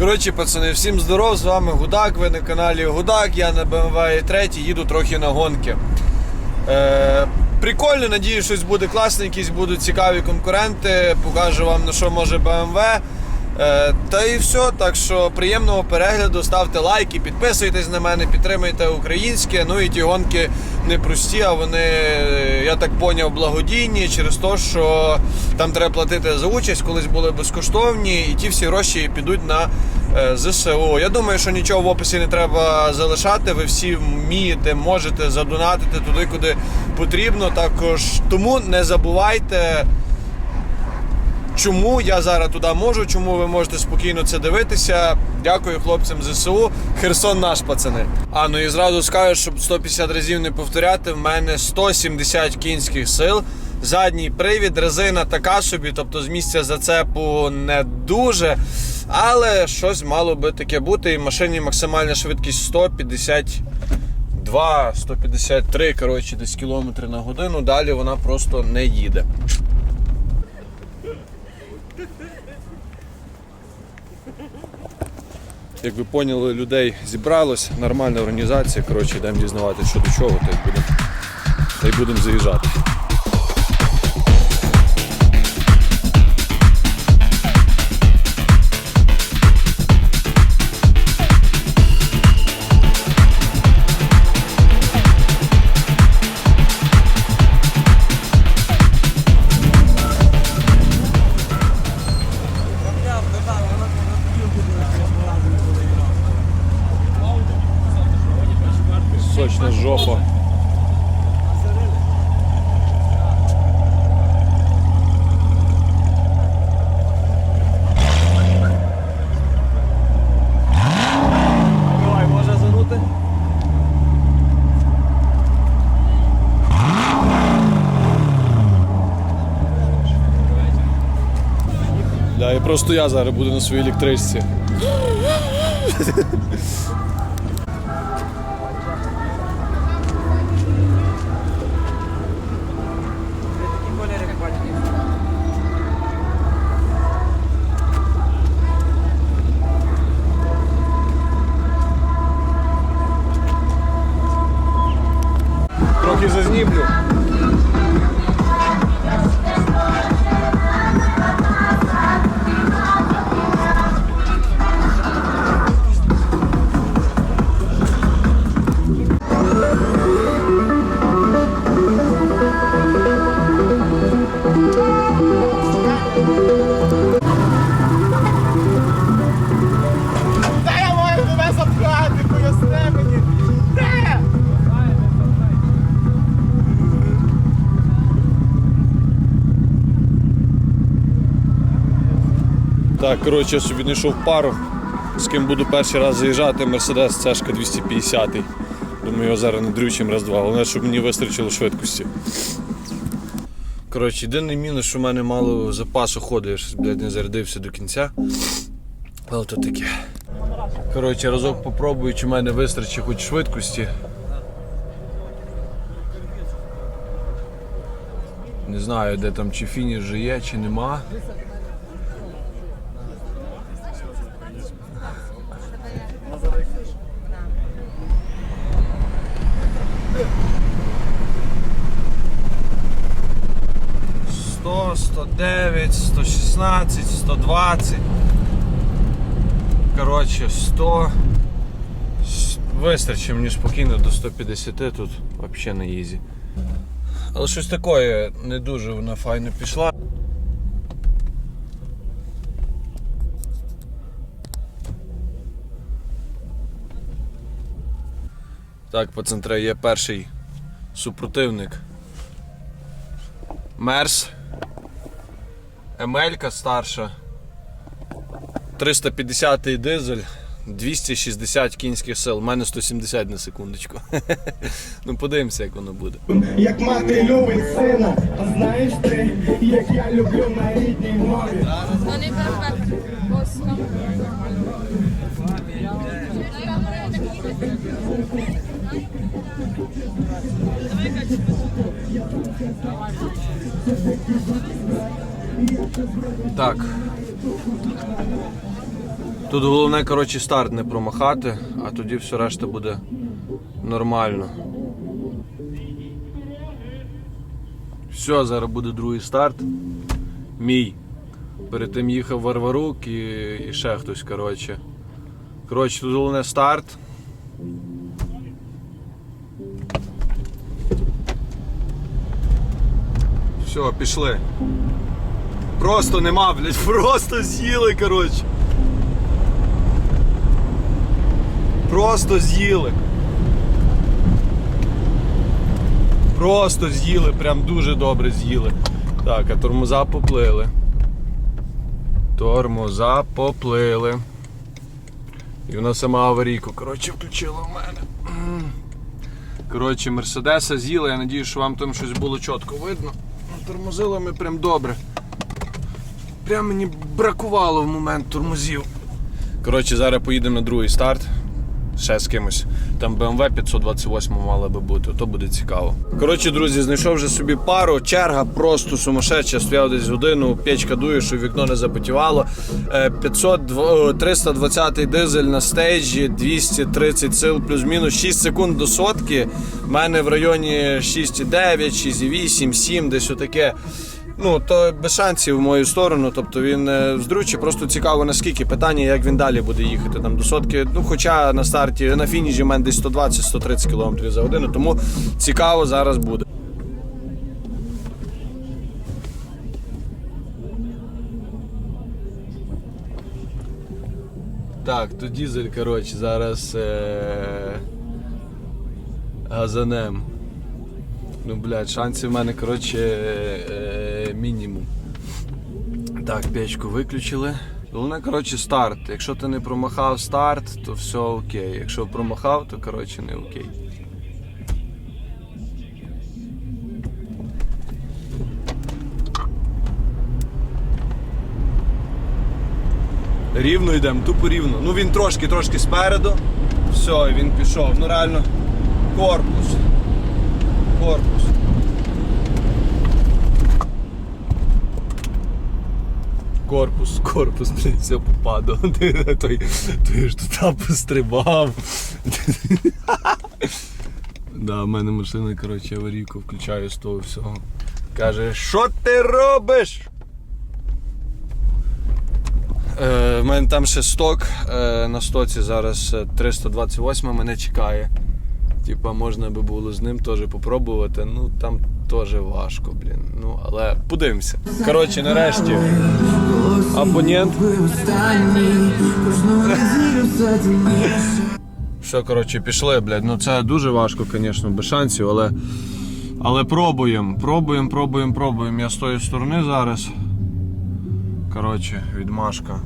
Коротше, пацани, всім здоров, з вами Гудак, ви на каналі Гудак, я на BMW 3 їду трохи на гонки. Е, прикольно, надію, щось буде класне, якісь будуть цікаві конкуренти, покажу вам на що може BMW. Е, та і все. Так що приємного перегляду, ставте лайки, підписуйтесь на мене, підтримуйте українське. Ну і ті гонки не прості, а вони, е, я так поняв, благодійні через те, що там треба платити за участь, колись були безкоштовні, і ті всі гроші підуть на е, ЗСУ. Я думаю, що нічого в описі не треба залишати. Ви всі вмієте, можете задонатити туди, куди потрібно. Також тому не забувайте. Чому я зараз туди можу, чому ви можете спокійно це дивитися. Дякую хлопцям ЗСУ. Херсон наш пацани. А ну і зразу скажу, щоб 150 разів не повторяти, в мене 170 кінських сил. Задній привід, резина така собі, тобто з місця зацепу не дуже. Але щось мало би таке бути. І машині максимальна швидкість 152, 153, коротше, десь кілометри на годину. Далі вона просто не їде. Як ви поняли, людей зібралось, нормальна організація. Коротше, йдемо дізнавати, що до чого, та й будемо будемо заїжджати. Сочна жопа. Да, і просто я зараз буду на своїй електричці. Так, коротше, я собі знайшов пару, з ким буду перший раз заїжджати, Mercedes CSK 250. Думаю, його зараз не дрючим раз-два. Головне, щоб мені вистачило швидкості. Коротше, єдиний мінус, що в мене мало запасу ходу, я ж, блядь, не зарядився до кінця. Але то таке. Коротше, разок попробую, чи в мене вистачить хоч швидкості. Не знаю, де там чи фініш вже є, чи нема. 109, 116, 120. Коротше, 100. Вистачить мені спокійно до 150 тут взагалі на ізі. Але щось таке, не дуже вона файно пішла. Так, по центру є перший супротивник. Мерс. Емелька старша. 350 дизель, 260 кінських сил. У мене 170 на секундочку. ну подивимося, як воно буде. Як мати любить сина, а знаєш ти, як я люблю на рідній мові. Вони перфектні. Так. Тут головне, коротше, старт не промахати, а тоді все решта буде нормально. Все, зараз буде другий старт. Мій. Перед тим їхав Варварук і, і ще хтось, коротше. Коротше, тут головне старт. Все, пішли. Просто нема, блядь, просто з'їли, коротше. Просто з'їли. Просто з'їли, прям дуже добре з'їли. Так, а тормоза поплили. Тормоза поплили. І вона сама аварійку, коротше, включила в мене. Коротше, Мерседеса з'їла, я надію, що вам там щось було чітко видно. Тормозили ми прям добре. Прям мені бракувало в момент тормозів. Коротше, зараз поїдемо на другий старт. Ще з кимось. Там BMW 528 мала би бути, то буде цікаво. Коротше, друзі, знайшов вже собі пару. Черга просто сумасшедша. Стояв десь годину, печка дує, щоб вікно не запотівало. Е, 500, дв- 320 дизель на стейджі, 230 сил плюс-мінус 6 секунд до сотки. У мене в районі 6,9, 6,8, 7, десь отаке. Ну, то без шансів в мою сторону. Тобто він е, здруче, просто цікаво наскільки питання, як він далі буде їхати там до сотки. Ну, хоча на старті, на фініші в мене десь 120-130 км за годину, тому цікаво зараз буде. Так, то дізель, коротше, зараз е- газанем. Ну, блядь, шансів в мене, коротше, е- мінімум. Так, печку виключили. Головне, коротше, старт. Якщо ти не промахав старт, то все окей. Якщо промахав, то коротше не окей. Рівно йдемо, тупо рівно. Ну він трошки, трошки спереду. Все, він пішов. Ну реально корпус. Корпус. Корпус, корпус, блін, все попадав. Той, той ж тут пострибав. Да, в мене машина, коротше, аварійку включаю з того всього. Каже, що ти робиш? Е, в мене там ще сток е, на стоці зараз е, 328 мене чекає. Типа можна би було з ним теж попробувати. Ну там теж важко, блін. Ну, але подивимося. Коротше, нарешті. Абонент. Все, коротше, пішли, блядь. Ну це дуже важко, звісно, без шансів, але. Але пробуємо, пробуємо, пробуємо, пробуємо. Я з тої сторони зараз. Коротше, відмашка.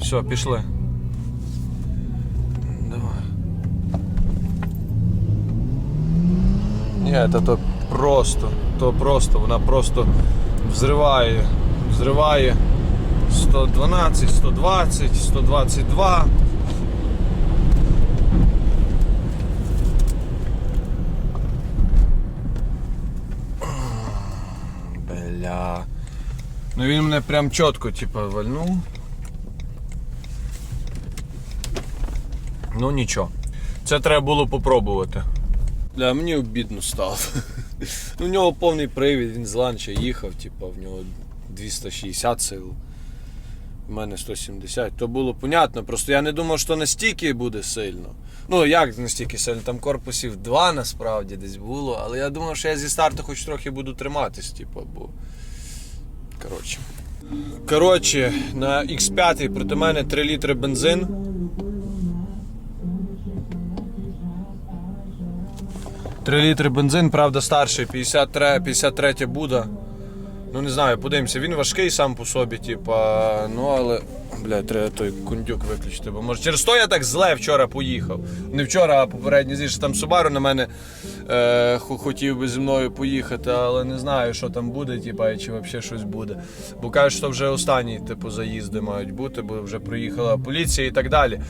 Все, пішли. Давай. Ні, та то просто, то просто, вона просто взриває, взриває 112, 120, 122. Бля. Ну він мене прям чітко, типа, вальнув. Ну нічого. Це треба було попробувати. Бля, мені обідно стало. Ну, У нього повний привід, він з ланча їхав, типа, в нього 260 сил. У мене 170. То було понятно, просто я не думав, що настільки буде сильно. Ну, як настільки сильно, там корпусів два насправді десь було, але я думав, що я зі старту хоч трохи буду триматись, типу, бо. Коротше. Коротше, на X5 проти мене 3 літри бензин. Три літри бензин, правда, старший, 53, 53 Буда. Ну не знаю, подивимося, він важкий сам по собі, типа, ну але. Блядь, треба той кондюк виключити, бо може через то я так зле вчора поїхав. Не вчора, а попередній зі там Субару на мене е, хотів би зі мною поїхати, але не знаю, що там буде, типа, чи взагалі щось буде. Бо кажуть, що вже останні типу, заїзди мають бути, бо вже приїхала поліція і так далі.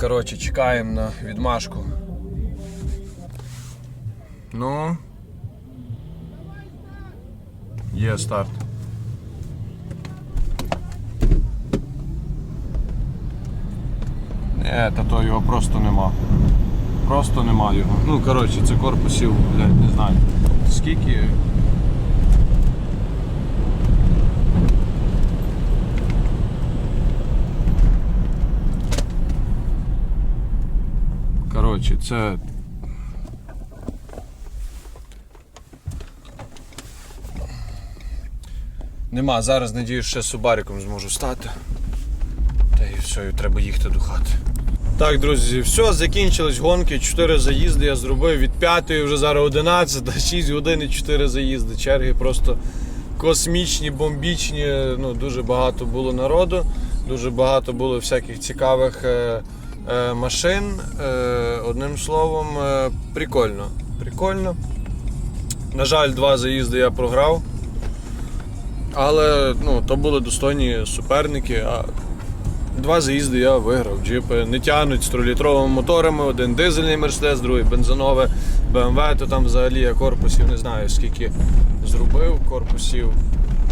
Коротше, чекаємо на відмашку. Ну. Є старт. Не, та то його просто нема. Просто нема його. Ну, коротше, це корпусів, блядь, не знаю. Скільки. Коротше, це. Нема, зараз надію, ще Субариком зможу стати. Та і все, і треба їхати до хати. Так, друзі, все, закінчились гонки. 4 заїзди я зробив від 5 вже зараз 11, 6 годин і 4 заїзди. Черги просто космічні, бомбічні. Ну, дуже багато було народу, дуже багато було всяких цікавих е, е, машин. Е, одним словом, е, прикольно. Прикольно. На жаль, два заїзди я програв. Але ну, то були достойні суперники. А два заїзди я виграв. Джипи не тягнуть з 3-літровими моторами, один дизельний Мерседес, другий бензинове BMW, то там взагалі я корпусів не знаю скільки зробив. Корпусів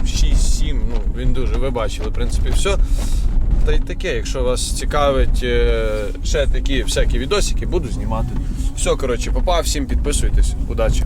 6-7. Ну, він дуже, ви бачили, в принципі, все. Та й таке, якщо вас цікавить е, ще такі всякі відосики, буду знімати. Все, коротше, попав, всім підписуйтесь. Удачі!